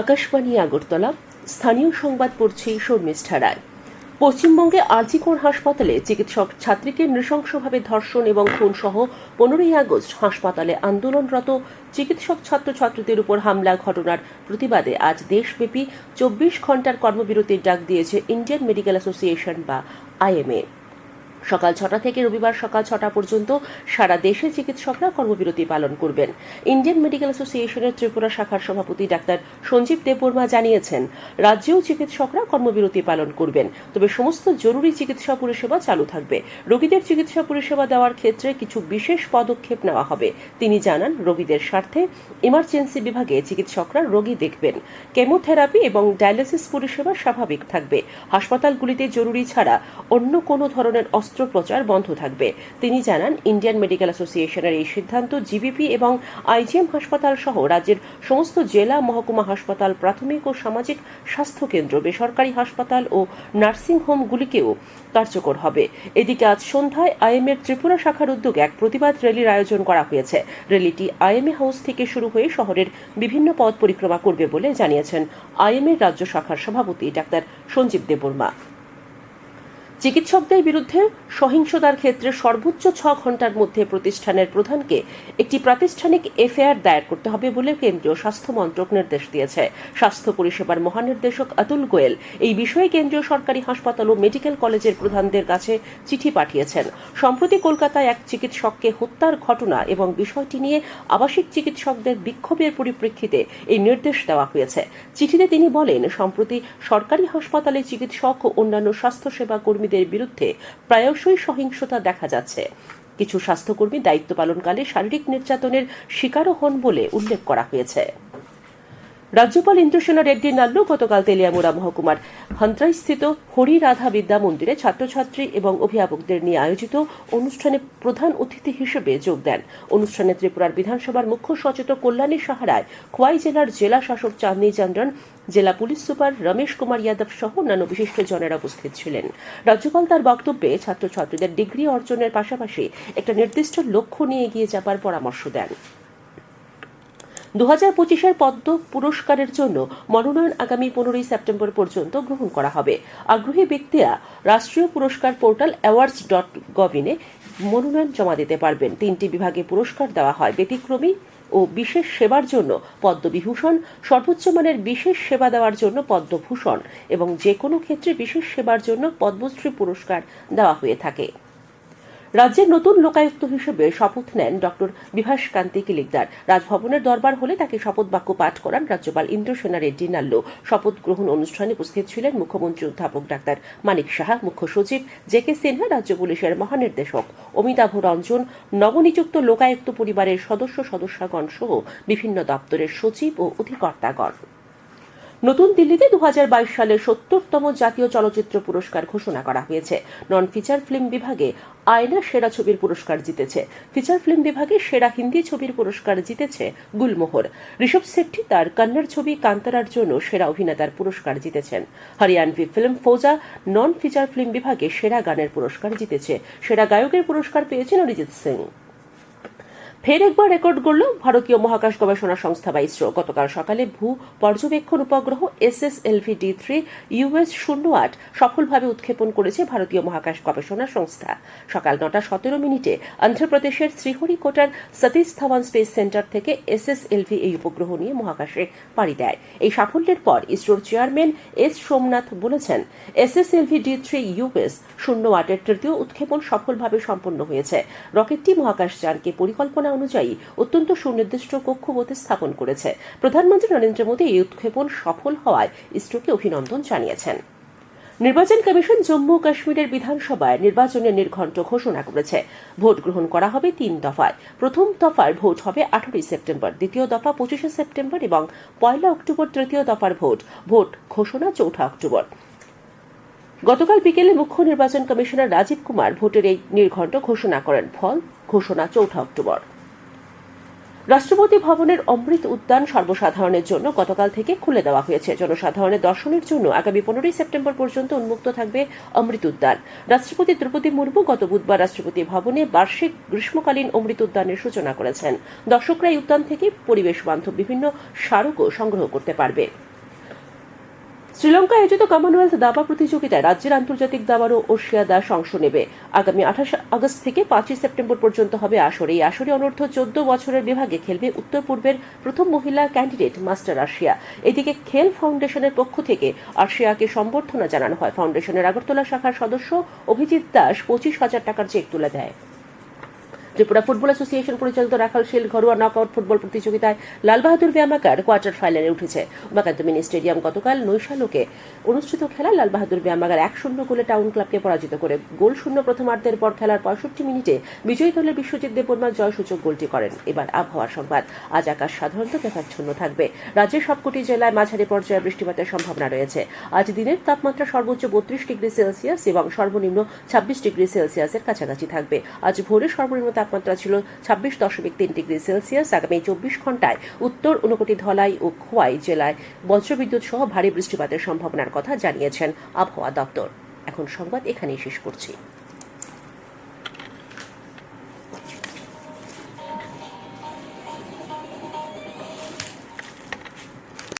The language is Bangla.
আকাশবাণী, আগরতলা। স্থানীয় সংবাদ পড়ছে শর্মিষ্ঠা রায়। পশ্চিমবঙ্গে আরজিকর হাসপাতালে চিকিৎসক ছাত্রীকে নৃশংসভাবে ধর্ষণ এবং খুন সহ পনেরোই আগস্ট হাসপাতালে আন্দোলনরত চিকিৎসক ছাত্রছাত্রীদের উপর হামলা ঘটনার প্রতিবাদে আজ দেশব্যাপী চব্বিশ ঘণ্টার কর্মবিরতির ডাক দিয়েছে ইন্ডিয়ান মেডিকেল অ্যাসোসিয়েশন বা আইএমএ। সকাল ছটা থেকে রবিবার সকাল ছটা পর্যন্ত সারা দেশে চিকিৎসকরা কর্মবিরতি পালন করবেন। ইন্ডিয়ান মেডিকেল অ্যাসোসিয়েশনের ত্রিপুরা শাখার সভাপতি ডাক্তার সঞ্জীব দেববর্মা জানিয়েছেন, রাজ্যেও চিকিৎসকরা কর্মবিরতি পালন করবেন, তবে সমস্ত জরুরি চিকিৎসা পরিষেবা চালু থাকবে। রোগীদের চিকিৎসা পরিষেবা দেওয়ার ক্ষেত্রে কিছু বিশেষ পদক্ষেপ নেওয়া হবে। তিনি জানান, রোগীদের স্বার্থে ইমার্জেন্সি বিভাগে চিকিৎসকরা রোগী দেখবেন। কেমোথেরাপি এবং ডায়ালিসিস পরিষেবা স্বাভাবিক থাকবে। হাসপাতালগুলিতে জরুরি ছাড়া অন্য কোনো ধরনের অস্ত্রোপচার বন্ধ থাকবে। তিনি জানান, ইন্ডিয়ান মেডিকেল অ্যাসোসিয়েশনের এই সিদ্ধান্ত জিবিপি এবং আইজিএম হাসপাতাল সহ রাজ্যের সমস্ত জেলা মহকুমা হাসপাতাল, প্রাথমিক ও সামাজিক স্বাস্থ্য কেন্দ্র বেসরকারি হাসপাতাল ও নার্সিং হোমগুলিকেও কার্যকর হবে। এদিকে আজ সন্ধ্যায় আইএমএর ত্রিপুরা শাখার উদ্যোগে এক প্রতিবাদ র্যালির আয়োজন করা হয়েছে। র্যালিটি আইএমএ হাউস থেকে শুরু হয়ে শহরের বিভিন্ন পথ পরিক্রমা করবে বলে জানিয়েছেন আইএমএর রাজ্য শাখার সভাপতি ডাক্তার সঞ্জীব দেববর্মা। চিকিৎসকদের বিরুদ্ধে সহিংসতার ক্ষেত্রে সর্বোচ্চ ছ ঘণ্টার মধ্যে প্রতিষ্ঠানের প্রধানকে একটি প্রাতিষ্ঠানিক এফআইআর দায়ের করতে হবে বলে কেন্দ্রীয় স্বাস্থ্য মন্ত্রক নির্দেশ দিয়েছে। স্বাস্থ্য পরিষেবার মহানির্দেশক অতুল গোয়েল এই বিষয়ে কেন্দ্রীয় সরকারি হাসপাতাল ও মেডিকেল কলেজের প্রধানদের কাছে চিঠি পাঠিয়েছেন। সম্প্রতি কলকাতায় এক চিকিৎসককে হত্যার ঘটনা এবং বিষয়টি নিয়ে আবাসিক চিকিৎসকদের বিক্ষোভের পরিপ্রেক্ষিতে এই নির্দেশ দেওয়া হয়েছে। চিঠিতে তিনি বলেন, সম্প্রতি সরকারি হাসপাতালে চিকিৎসক ও অন্যান্য স্বাস্থ্যসেবা কর্মীদের বিরুদ্ধে প্রায়শই সহিংসতা দেখা যাচ্ছে। কিছু স্বাস্থ্যকর্মী দায়িত্ব পালনকালে শারীরিক নির্যাতনের শিকারও হন বলে উল্লেখ করা হয়েছে। রাজ্যপাল ইন্দ্রসেনা রেড্ডি নাল্লু গতকাল তেলিয়ামুড়া মহকুমার হন্ত্রাইস্থিত হরি রাধা বিদ্যা মন্দিরে ছাত্রছাত্রী এবং অভিভাবকদের নিয়ে আয়োজিত অনুষ্ঠানে প্রধান অতিথি হিসেবে যোগ দেন। অনুষ্ঠানে ত্রিপুরার বিধানসভার মুখ্য সচেতক কল্যাণী সাহারায় খোয়াই জেলার জেলা শাসক চাঁদনী চন্দ্রন, জেলা পুলিশ সুপার রমেশ কুমার যাদব সহ অন্যান্য বিশিষ্ট জনেরা উপস্থিত ছিলেন। রাজ্যপাল তার বক্তব্যে ছাত্রছাত্রীদের ডিগ্রি অর্জনের পাশাপাশি একটা নির্দিষ্ট লক্ষ্য নিয়ে এগিয়ে যাবার পরামর্শ দেন। দু হাজার পঁচিশের পদ্ম পুরস্কারের জন্য মনোনয়ন আগামী পনেরোই সেপ্টেম্বর পর্যন্ত গ্রহণ করা হবে। আগ্রহী ব্যক্তিরা রাষ্ট্রীয় পুরস্কার পোর্টাল অ্যাওয়ার্ডস ডট গভিনে মনোনয়ন জমা দিতে পারবেন। তিনটি বিভাগে পুরস্কার দেওয়া হয়। ব্যতিক্রমী ও বিশেষ সেবার জন্য পদ্মবিভূষণ, সর্বোচ্চ মানের বিশেষ সেবা দেওয়ার জন্য পদ্মভূষণ এবং যে কোনো ক্ষেত্রে বিশেষ সেবার জন্য পদ্মশ্রী পুরস্কার দেওয়া হয়ে থাকে। রাজ্যের নতুন লোকায়ুক্ত হিসেবে শপথ নেন ডক্টর বিভাস কান্তি কিলিকদার। রাজভবনের দরবার হলে তাকে শপথ বাক্য পাঠ করান রাজ্যপাল ইন্দ্রসেনা রেড্ডি নাল্লু। শপথ গ্রহণ অনুষ্ঠানে উপস্থিত ছিলেন মুখ্যমন্ত্রী অধ্যাপক ডাক্তার মানিক সাহা, মুখ্য সচিব জে কে সিনহা, রাজ্য পুলিশের মহানির্দেশক অমিতাভ রঞ্জন, নবনিযুক্ত লোকায়ুক্ত পরিবারের সদস্য সদস্যগণ সহ বিভিন্ন দপ্তরের সচিব ও অধিকর্তাগণ। নতুন দিল্লিতে দু সালের সত্তরতম জাতীয় চলচ্চিত্র পুরস্কার ঘোষণা করা হয়েছে। নন ফিচার ফিল্ম বিভাগে আয়না সেরা ছবির পুরস্কার জিতেছে। ফিচার ফিল্ম বিভাগে সেরা হিন্দি ছবির পুরস্কার জিতেছে গুলমোহর। ঋষভ শেট্টি তার কন্নড় ছবি কান্তারার জন্য সেরা অভিনেতার পুরস্কার জিতেছেন। Haryanvi film Fauja non feature film বিভাগে সেরা গানের পুরস্কার জিতেছে। সেরা গায়কের পুরস্কার পেয়েছেন অরিজিৎ সিং। ফের একবার রেকর্ড গড়ল ভারতীয় মহাকাশ গবেষণা সংস্থা বা ইসরো গতকাল সকালে ভূ পর্যবেক্ষণ উপগ্রহ S S LV D three EOS শূন্য আট সফলভাবে উৎক্ষেপণ করেছে ভারতীয় মহাকাশ গবেষণা সংস্থা। সকাল নটা সতেরো মিনিটে অন্ধ্রপ্রদেশের শ্রীহরিকোটার সতীশ ধাওয়ান স্পেস সেন্টার থেকে এস এস এলভি এই উপগ্রহ নিয়ে মহাকাশে পাড়ি দেয়। এই সাফল্যের পর ইসরোর চেয়ারম্যান এস সোমনাথ বলেছেন S S LV D three EOS শূন্য আটের তৃতীয় উৎক্ষেপণ সফলভাবে সম্পন্ন হয়েছে। রকেটটি মহাকাশযানকে পরিকল্পনা অনুযায়ী অত্যন্ত সুনির্দিষ্ট কক্ষপথে স্থাপন করেছে। প্রধানমন্ত্রী নরেন্দ্র মোদী এই উৎক্ষেপণ সফল হওয়ায় ইসরোকে অভিনন্দন জানিয়েছেন। নির্বাচন কমিশন জম্মু কাশ্মীরের বিধানসভায় নির্বাচনের নির্ঘণ্ট ঘোষণা করেছে। ভোট গ্রহণ করা হবে তিন দফায়। প্রথম দফার ভোট হবে আঠারোই সেপ্টেম্বর, দ্বিতীয় দফা পঁচিশে সেপ্টেম্বর এবং পয়লা অক্টোবর তৃতীয় দফার ভোট ভোট ঘোষণা চৌঠা অক্টোবর। গতকাল বিকেলে মুখ্য নির্বাচন কমিশনার রাজীব কুমার ভোটের এই নির্ঘণ্ট ঘোষণা করেন। ফল ঘোষণা চৌঠা অক্টোবর। রাষ্ট্রপতি ভবনের অমৃত উদ্যান সর্বসাধারণের জন্য গতকাল থেকে খুলে দেওয়া হয়েছে। জনসাধারণের দর্শনের জন্য আগামী পনেরোই সেপ্টেম্বর পর্যন্ত উন্মুক্ত থাকবে অমৃত উদ্যান। রাষ্ট্রপতি দ্রৌপদী মুর্মু গত বুধবার রাষ্ট্রপতি ভবনে বার্ষিক গ্রীষ্মকালীন অমৃত উদ্যানের সূচনা করেছেন। দর্শকরা এই উদ্যান থেকে পরিবেশ বান্ধব বিভিন্ন স্মারকও সংগ্রহ করতে পারবে। শ্রীলঙ্কা আয়োজিত কমনওয়েলথ দাবা প্রতিযোগিতায় রাজ্যের আন্তর্জাতিক দাবারও ওশিয়া দাস অংশ নেবে। আগামী আঠাশ আগস্ট থেকে পাঁচই সেপ্টেম্বর পর্যন্ত হবে আসর। এই আসরে অনূর্ধ্ব চোদ্দ বছরের বিভাগে খেলবে উত্তর পূর্বের প্রথম মহিলা ক্যান্ডিডেট মাস্টার আশিয়া। এদিকে খেল ফাউন্ডেশনের পক্ষ থেকে আশিয়াকে সম্বর্ধনা জানানো হয়। ফাউন্ডেশনের আগরতলা শাখার সদস্য অভিজিৎ দাস পঁচিশ হাজার টাকার চেক তুলে দেয়। ত্রিপুরা ফুটবল অ্যাসোসিয়েশন পরিচালিত রাখাল শিল্ড ঘরোয়া নকআউট ফুটবল প্রতিযোগিতায় লালবাহাদুর ব্যায়ামাকার কোয়ার্টার ফাইনালে উঠেছে। উমাকান্ত মিনি স্টেডিয়াম গতকাল নৈশালোকে অনুষ্ঠিত খেলায় লালবাহাদুর ব্যায়ামাগার এক শূন্য গোলে টাউন ক্লাবকে পরাজিত করে গোল শূন্য প্রথমার্ধের পর খেলার পঁয়ষট্টি মিনিটে বিজয়ী দলের বিশ্বজিৎ দেববর্মা জয়সূচক গোলটি করেন। এবার আবহাওয়ার সংবাদ। আজ আকাশ সাধারণত মেঘাচ্ছন্ন থাকবে। রাজ্যের সবকটি জেলায় মাঝারি পর্যায়ে বৃষ্টিপাতের সম্ভাবনা রয়েছে। আজ দিনের তাপমাত্রা সর্বোচ্চ বত্রিশ ডিগ্রি সেলসিয়াস এবং সর্বনিম্ন ছাব্বিশ ডিগ্রি সেলসিয়াসের কাছাকাছি থাকবে। আজ ভোরে সর্বনিম্ন তাপমাত্রা ছিল ছাব্বিশ দশমিক তিন ডিগ্রি সেলসিয়াস আগামী চব্বিশ ঘন্টায় উত্তর ঊনকোটি ধলাই ও খোয়াই জেলায় বজ্রবিদ্যুৎ সহ ভারী বৃষ্টিপাতের সম্ভাবনার কথা জানিয়েছেন আবহাওয়া দপ্তর। এখন সংবাদ এখানেই শেষ করছি।